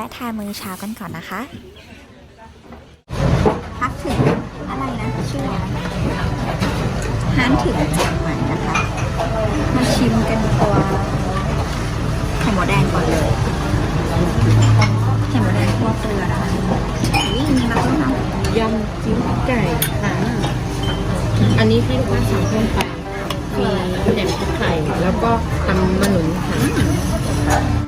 เรามาแวะทานมื้อเช้ากันก่อนนะคะ พักถึงอะไรนะชื่ออะไรห้านถึงเจียงใหม่นะคะ มาชิมกันตัวไข่หมูแดงก่อนเลยไข่หมูแดงคั่วเกลือนะคะนี่มีมาต้มหนังยำจิ้มไก่ค่ะอันนี้ที่ลูกค้าสั่งเพิ่มไปมีแหนมพริกไข่แล้วก็ทำมะหนุนค่ะ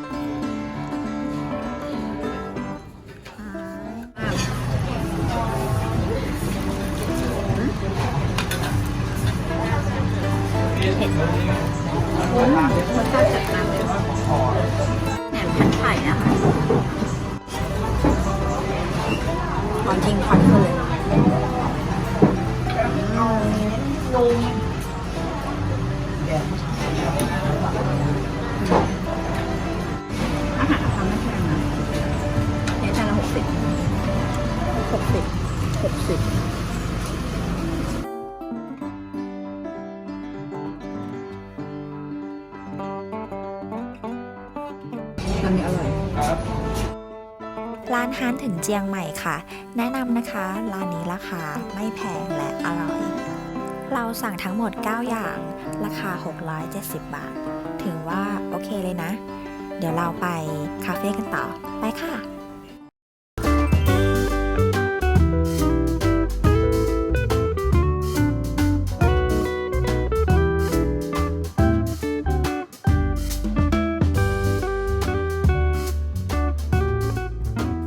เผ็ดรสชาติจัดจ้านเลยแหนมพันไข่นะคะหอมจริงคอนคืนอา อันนี้อร่อยร้านฮานถึงเจียงใหม่ค่ะ แนะนำนะคะร้านนี้ราคาไม่แพงและอร่อย เราสั่งทั้งหมด 9 อย่าง ราคา 670 บาท ถือว่าโอเคเลยนะ เดี๋ยวเราไปคาเฟ่กันต่อ ไปค่ะ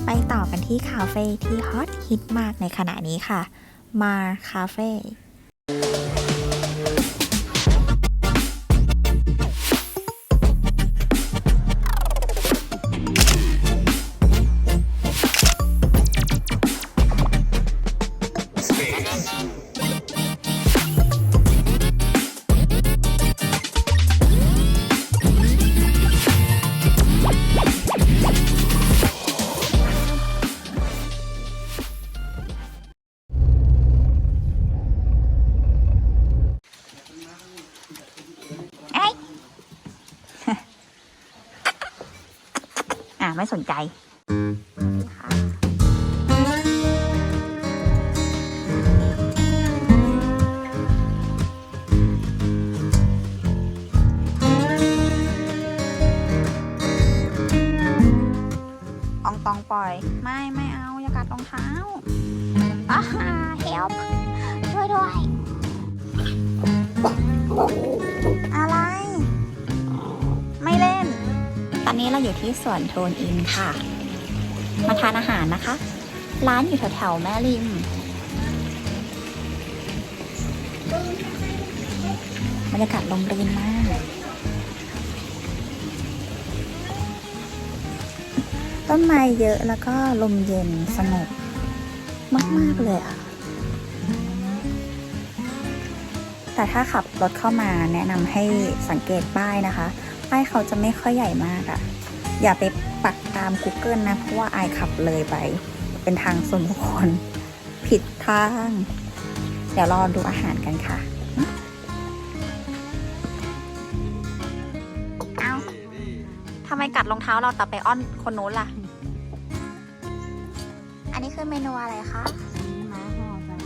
ไปต่อกันที่คาเฟ่ที่ฮอตฮิตมากในขณะนี้ค่ะ มาคาเฟ่ ไม่สนใจ อยู่ที่สวนโทนอินค่ะ มาทานอาหารนะคะ ร้านอยู่แถวๆแม่ริม บรรยากาศลมรื่นมาก ต้นไม้เยอะแล้วก็ลมเย็นสงบมาก ๆ เลยอะแต่ถ้าขับรถเข้ามาแนะนำให้สังเกตป้ายนะคะ ป้ายเขาจะไม่ค่อยใหญ่มากอะ อย่าไปปักตาม Google นะ เพราะว่าอายขับเลยไป เป็นทางส่วนบุคคลผิดทาง เดี๋ยวรอดูอาหารกันค่ะ เอาทำไมกัดรองเท้าเราแต่ไปอ้อนคนนู้นล่ะ อันนี้คือเมนูอะไรคะม้าห่อกัน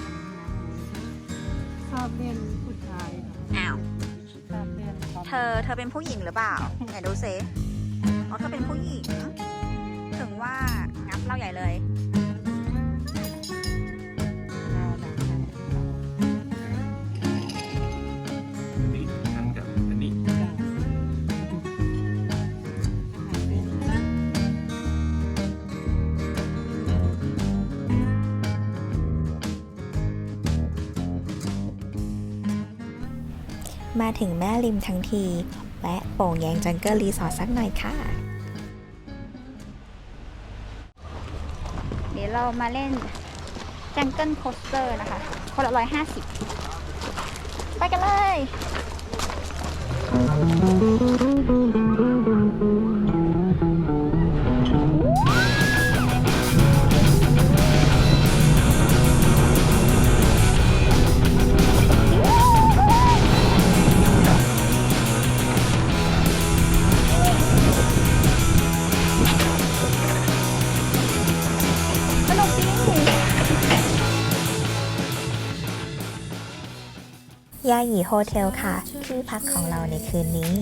ชอบเล่นผู้ชายอ้าว ชอบเล่นเธอเธอเป็นผู้หญิงหรือเปล่าไหนดูซิ อ๋อเธอเป็นผู้หญิง ถึงว่างับเราใหญ่เลยอันนี้นั่นกับอันนี้มาถึงแม่ริมทั้งทีแวะโป่งแยงจังเกิลรีสอร์ทสักหน่อยค่ะ เรามาเล่นจังเกิลโคสเตอร์นะคะ คนละร้อยห้าสิบไปกันเลย ยาหยีโฮเทลค่ะ ที่พักของเราในคืนนี้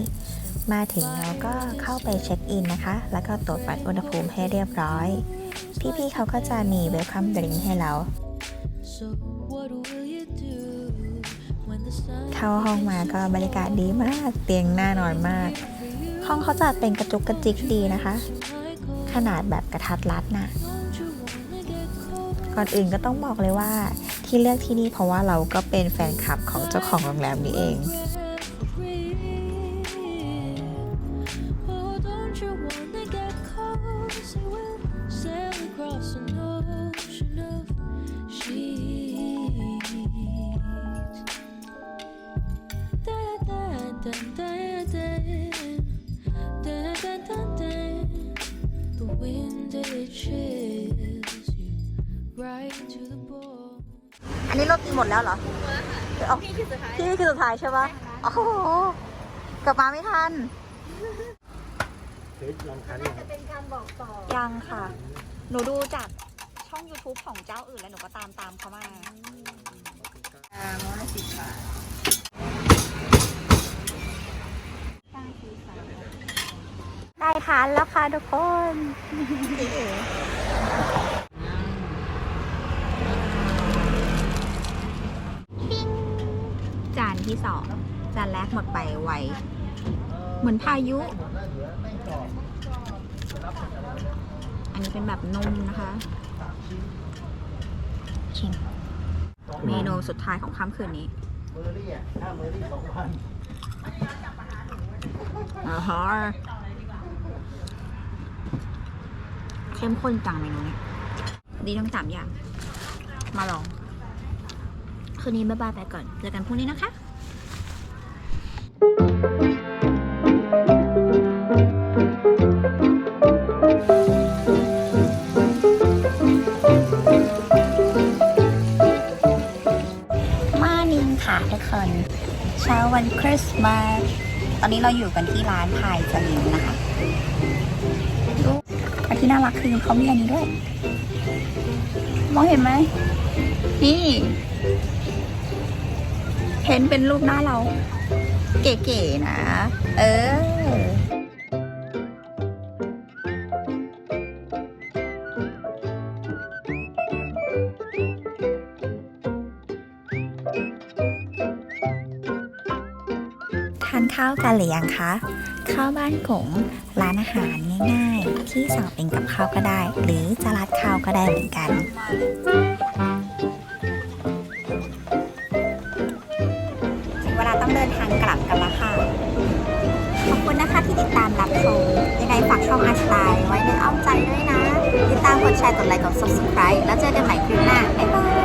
มาถึงเราก็เข้าไปเช็คอินนะคะ แล้วก็ตรวจวัดอุณหภูมิให้เรียบร้อย พี่ๆเขาก็จะมีเวลคัมดริงให้เรา So what will you do when the sun เข้าห้องมาก็บรรยากาศดีมาก เตียงน่านอนมาก ห้องเขาจัดเป็นกระจุกกระจิกดีนะคะ ขนาดแบบกระทัดรัดน่ะ don't you wanna get cold ก่อนอื่นก็ต้องบอกเลยว่า ที่เลือกที่นี่เพราะว่าเราก็เป็นแฟนคลับของเจ้าของโรงแรมนี้เอง right to the นนี้เราตีหมดแล้วเหรอพี่คือสุดท้ายพี่คือสุดท้ายใช่ปะโอ้โหกลับมาไม่ทันเฮ้ยลองทานยังครับยังค่ะ หนูดูจากช่อง YouTube ของเจ้าอื่นแล้วหนูก็ตามตามเขามาได้ทานแล้วค่ะทุกคน นที่สองจานแรกหมดไปไว เหมือนพายุ อันนี้เป็นแบบนุ่มนะคะ ชิม เมนูสุดท้ายของค่ำคืนนี้อ่าฮะเข้มข้นจังเมนูนี้ดีทั้งสามอย่าง มาลอง คืนนี้บ๊ายบายไปก่อน เจอกันพรุ่งนี้นะคะ ช้าวันคริสต์มาส ตอนนี้เราอยู่กันที่ร้านพายสลิมนะคะดูแต่ที่น่ารักคือเขามีอันนี้ด้วย มองเห็นไหม นี่ เห็นเป็นรูปหน้าเรา เก๋ๆนะ เออ ข้าวกันหรือยังคะ ข้าวบ้านกงร้านอาหารง่ายๆ ที่สั่งเป็นกับข้าวก็ได้ หรือจะราดข้าวก็ได้เหมือนกัน ถึงเวลาต้องเดินทางกลับกันแล้วค่ะ ขอบคุณนะคะที่ติดตามรับชมยังไงฝากช่องอาร์ตไลน์ไว้ในอ้อมใจด้วยนะ ติดตามกดแชร์กดไลค์กด subscribe แล้วเจอกันใหม่คลิปหน้าบ๊ายบาย